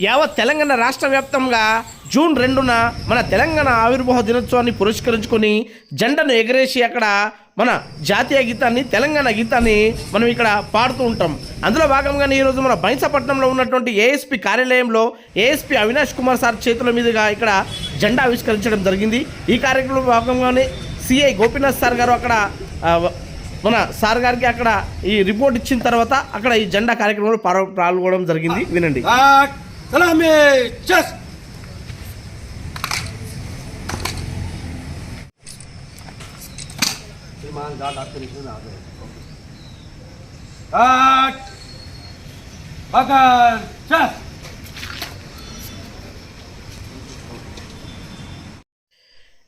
యావత్ తెలంగాణ రాష్ట్ర వ్యాప్తంగా జూన్ రెండున మన తెలంగాణ ఆవిర్భావ దినోత్సవాన్ని పురస్కరించుకొని జెండను ఎగరేసి అక్కడ మన జాతీయ గీతాన్ని తెలంగాణ గీతాన్ని మనం ఇక్కడ పాడుతూ ఉంటాం. అందులో భాగంగానే ఈరోజు మన బైంసపట్నంలో ఉన్నటువంటి ఏఎస్పి కార్యాలయంలో ఏఎస్పి అవినాష్ కుమార్ సార్ చేతుల మీదుగా ఇక్కడ జెండా ఆవిష్కరించడం జరిగింది. ఈ కార్యక్రమంలో భాగంగానే సిఐ గోపీనాథ్ సార్ గారు అక్కడ మన సార్ గారికి అక్కడ ఈ రిపోర్ట్ ఇచ్చిన తర్వాత అక్కడ ఈ జెండా కార్యక్రమంలో పాల్గొ- పాల్గొనడం జరిగింది. వినండి. Bakar, chest.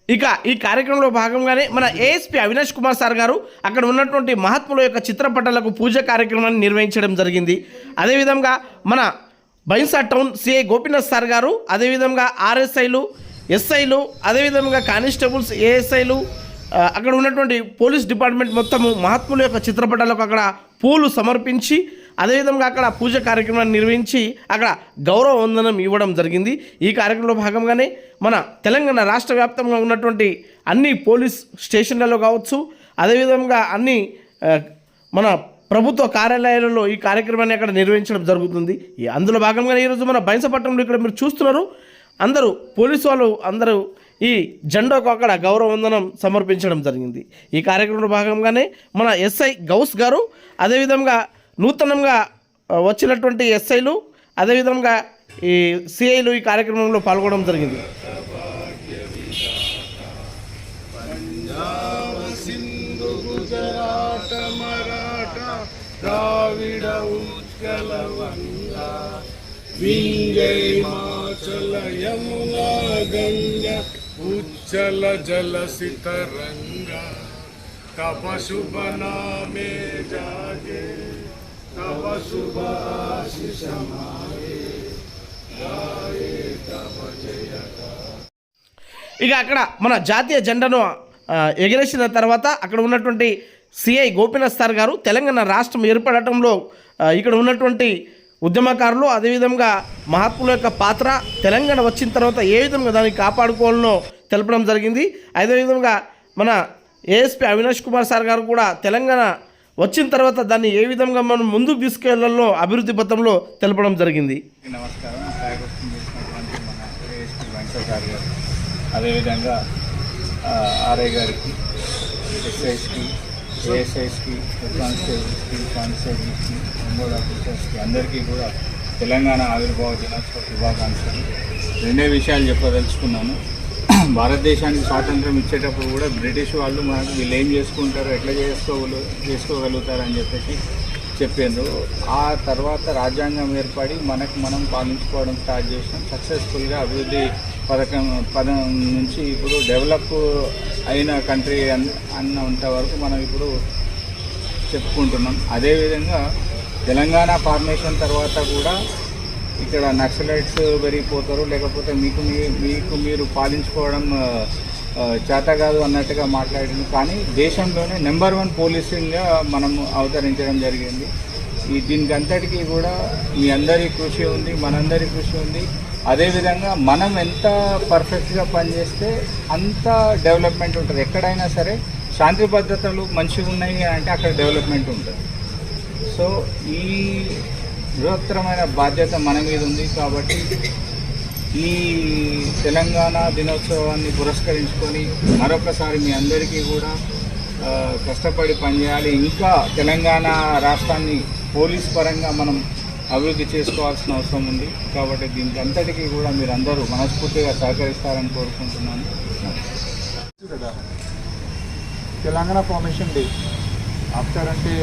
ఇక ఈ కార్యక్రమంలో భాగంగానే మన ఏఎస్పి అవినాష్ కుమార్ సార్ గారు అక్కడ ఉన్నటువంటి మహాత్ముల యొక్క చిత్రపటాలకు పూజ కార్యక్రమాన్ని నిర్వహించడం జరిగింది. అదేవిధంగా మన Bhainsa town CI Gopinath sir గారు అదేవిధంగా ఆర్ఎస్ఐలు ఎస్ఐలు అదేవిధంగా కానిస్టేబుల్స్ ఏఎస్ఐలు అక్కడ ఉన్నటువంటి పోలీస్ డిపార్ట్మెంట్ మొత్తము మహాత్ముల యొక్క చిత్రపటాలకు అక్కడ పూలు సమర్పించి అదేవిధంగా అక్కడ పూజ కార్యక్రమాన్ని నిర్వహించి అక్కడ గౌరవ వందనం ఇవ్వడం జరిగింది. ఈ కార్యక్రమంలో భాగంగానే మన తెలంగాణ రాష్ట్ర వ్యాప్తంగా ఉన్నటువంటి అన్ని పోలీస్ స్టేషన్లలో కావచ్చు అదేవిధంగా అన్ని మన ప్రభుత్వ కార్యాలయాలలో ఈ కార్యక్రమాన్ని అక్కడ నిర్వహించడం జరుగుతుంది. ఈ అందులో భాగంగానే ఈరోజు మన బైంసపట్నంలో ఇక్కడ మీరు చూస్తున్నారు. అందరూ పోలీసు వాళ్ళు అందరూ ఈ జెండాకు అక్కడ గౌరవ వందనం సమర్పించడం జరిగింది. ఈ కార్యక్రమంలో భాగంగానే మన ఎస్ఐ గౌస్ గారు అదేవిధంగా నూతనంగా వచ్చినటువంటి ఎస్ఐలు అదేవిధంగా ఈ సిఐలు ఈ కార్యక్రమంలో పాల్గొనడం జరిగింది. గుజరాట ద్రావిడ ఉత్కల వంగ గంగ ఉచ్చల జలసి తరంగ తప శుభ నామే జాగే తప శుభ ఇక అక్కడ మన జాతీయ జెండాను ఎగిరేసిన ఎగరేసిన తర్వాత అక్కడ ఉన్నటువంటి సిఐ గోపీనాథ్ సార్ గారు తెలంగాణ రాష్ట్రం ఏర్పడటంలో ఇక్కడ ఉన్నటువంటి ఉద్యమకారులు అదేవిధంగా మహాత్ముల యొక్క పాత్ర తెలంగాణ వచ్చిన తర్వాత ఏ విధంగా దాన్ని కాపాడుకోవాలనో తెలపడం జరిగింది. అదేవిధంగా మన ఏఎస్పి అవినాష్ కుమార్ సార్ గారు కూడా తెలంగాణ వచ్చిన తర్వాత దాన్ని ఏ విధంగా మనం ముందుకు తీసుకెళ్ళాలో అభివృద్ధి పథంలో తెలపడం జరిగింది. నమస్కారం. అదేవిధంగా ఆర్ఐ గారికి ఎస్ఐస్కి ఏఎస్ఐస్కి హెడ్ కానిస్టేబుల్స్కి కానిస్టేబుల్స్కి ఎంబోర్డ్ ఆఫీసర్స్కి అందరికీ కూడా తెలంగాణ ఆవిర్భావ దినోత్సవ శుభాకాంక్షలు. రెండే విషయాలు చెప్పదలుచుకున్నాను. భారతదేశానికి స్వాతంత్రం ఇచ్చేటప్పుడు కూడా బ్రిటిష్ వాళ్ళు మనకు వీళ్ళు ఏం చేసుకుంటారు ఎట్లా చేసుకోగలు చేసుకోగలుగుతారు అని చెప్పేసి చెప్పిండ్రు ఆ తర్వాత రాజ్యాంగం ఏర్పడి మనకు మనం పాలించుకోవడం స్టార్ట్ చేసినాం. సక్సెస్ఫుల్గా అభివృద్ధి పథకం పదం నుంచి ఇప్పుడు డెవలప్ అయిన కంట్రీ అన్ అన్నంత వరకు మనం ఇప్పుడు చెప్పుకుంటున్నాం. అదేవిధంగా తెలంగాణ ఫార్మేషన్ తర్వాత కూడా ఇక్కడ నక్సలైట్స్ పెరిగిపోతారు. లేకపోతే మీకు మీ- మీకు మీరు పాలించుకోవడం చేత కాదు అన్నట్టుగా మాట్లాడింది. కానీ దేశంలోనే నెంబర్ వన్ పోలీసింగ్గా మనం అవతరించడం జరిగింది. ఈ దీనికి అంతటికీ కూడా మీ అందరి కృషి ఉంది మనందరి కృషి ఉంది. అదేవిధంగా మనం ఎంత పర్ఫెక్ట్గా పనిచేస్తే అంత డెవలప్మెంట్ ఉంటుంది. ఎక్కడైనా సరే శాంతి భద్రతలు మంచిగా ఉన్నాయి అంటే అక్కడ డెవలప్మెంట్ ఉంటుంది. సో ఈ బృహత్తరమైన బాధ్యత మన మీద ఉంది కాబట్టి ఈ తెలంగాణ దినోత్సవాన్ని పురస్కరించుకొని మరొకసారి మీ అందరికీ కూడా కష్టపడి పనిచేయాలి. ఇంకా తెలంగాణ రాష్ట్రాన్ని పోలీస్ పరంగా మనం అభివృద్ధి చేసుకోవాల్సిన అవసరం ఉంది. కాబట్టి దీనికి అంతటికీ కూడా మీరు అందరూ మనస్ఫూర్తిగా సహకరిస్తారని కోరుకుంటున్నాను. తెలంగాణ ఫార్మేషన్ డే ఆఫ్టర్ అంటే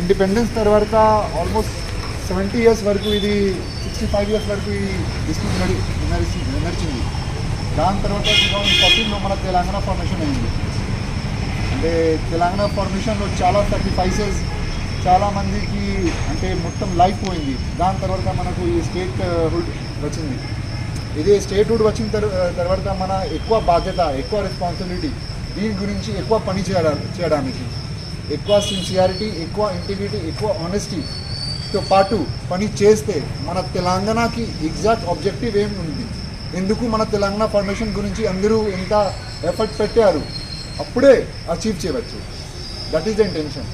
ఇండిపెండెన్స్ తర్వాత ఆల్మోస్ట్ సెవెంటీ ఇయర్స్ వరకు ఇది సిక్స్టీ ఫైవ్ ఇయర్స్ వరకు ఈ డిస్ట్రిక్ట్ నడి నడిచి నడిచింది. దాని తర్వాత టూ థౌజండ్ ఫోర్టీన్లో మన తెలంగాణ ఫార్మేషన్ అయింది. అంటే తెలంగాణ ఫార్మేషన్లో చాలా సాక్రిఫైసెస్ చాలా మందికి అంటే మొత్తం లైఫ్ పోయింది. దాని తర్వాత మనకు ఈ స్టేట్ హుడ్ వచ్చింది. ఇది స్టేట్ హుడ్ వచ్చిన తర్వాత మన ఎక్కువ బాధ్యత ఎక్కువ రెస్పాన్సిబిలిటీ దీని గురించి ఎక్కువ పని చేయడా చేయడానికి. ఎక్కువ సిన్సియారిటీ ఎక్కువ ఇంటిగ్రిటీ ఎక్కువ ఆనెస్టీ తో పాటు పని చేస్తే మన తెలంగాణకి ఎగ్జాక్ట్ ఆబ్జెక్టివ్ ఏం ఉంది? ఎందుకు మన తెలంగాణ ఫార్మేషన్ గురించి అందరూ ఎంత ఎఫర్ట్ పెట్టారు? అప్పుడే అచీవ్ చేయవచ్చు. That is the intention